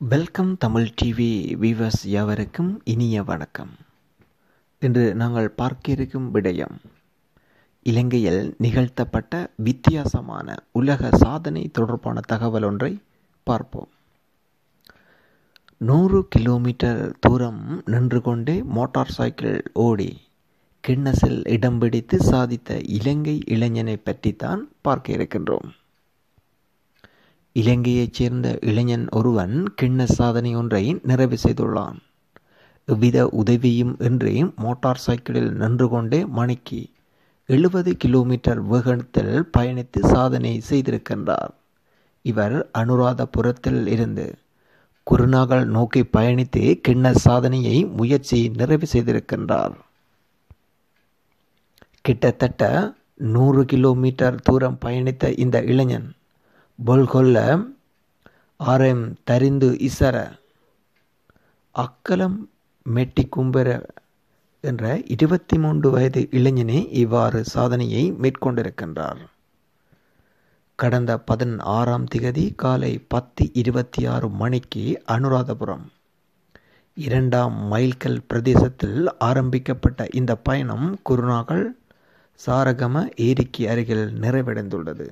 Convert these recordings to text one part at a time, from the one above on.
Welcome Tamil TV viewers யாவருக்கும் இனிய வணக்கம். இன்று நாங்கள் பார்க்க இருக்கும் விடயம் இலங்கையில் நிகழ்த்தப்பட்ட வித்தியாசமான உலக சாதனை தொடர்பான தகவல் ஒன்றை பார்ப்போம். நூறு கிலோமீட்டர் தூரம் நின்று கொண்டே மோட்டார் சைக்கிள் ஓடி கிண்ணஸில் இடம் பிடித்து சாதித்த இலங்கை இளைஞனை பற்றித்தான் பார்க்க இருக்கின்றோம். இலங்கையைச் சேர்ந்த இளைஞன் ஒருவன் கிண்ண சாதனை ஒன்றை நிறைவு செய்துள்ளான். எவ்வித உதவியும் இன்றி மோட்டார் சைக்கிளில் நின்று கொண்டே மணிக்கு எழுபது கிலோமீட்டர் வேகத்தில் பயணித்து சாதனை செய்திருக்கின்றார். இவர் அனுராதபுரத்தில் இருந்து குருநாகல் நோக்கி பயணித்து கிண்ண சாதனையை முயற்சி நிறைவு செய்திருக்கின்றார். கிட்டத்தட்ட நூறு கிலோமீட்டர் தூரம் பயணித்த இந்த இளைஞன் பொல்கொல்ல ஆரம் தரிந்து இசர அக்கலம் மெட்டி கும்பர என்ற இருபத்தி மூன்று வயது இளைஞனே இவ்வாறு சாதனையை மேற்கொண்டிருக்கின்றார். கடந்த பதினாறாம் திகதி காலை பத்து இருபத்தி ஆறு மணிக்கு அனுராதபுரம் இரண்டாம் மைல்கல் பிரதேசத்தில் ஆரம்பிக்கப்பட்ட இந்த பயணம் குருநாகல் சாரகம ஏரிக்கு அருகில் நிறைவடைந்துள்ளது.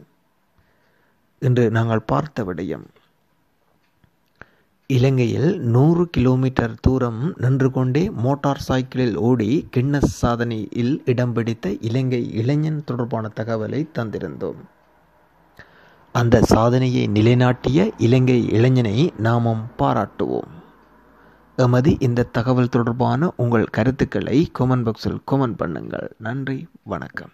என்று நாங்கள் பார்த்த விடயம். இலங்கையில் நூறு கிலோமீட்டர் தூரம் நின்று கொண்டே மோட்டார் சைக்கிளில் ஓடி கின்னஸ் சாதனையில் இடம் பிடித்த இலங்கை இளைஞன் தொடர்பான தகவலை தந்திருந்தோம். அந்த சாதனையை நிலைநாட்டிய இலங்கை இளைஞனை நாமும் பாராட்டுவோம். எமது இந்த தகவல் தொடர்பான உங்கள் கருத்துக்களை கொமெண்ட் பாக்ஸில் கொமெண்ட் பண்ணுங்கள். நன்றி வணக்கம்.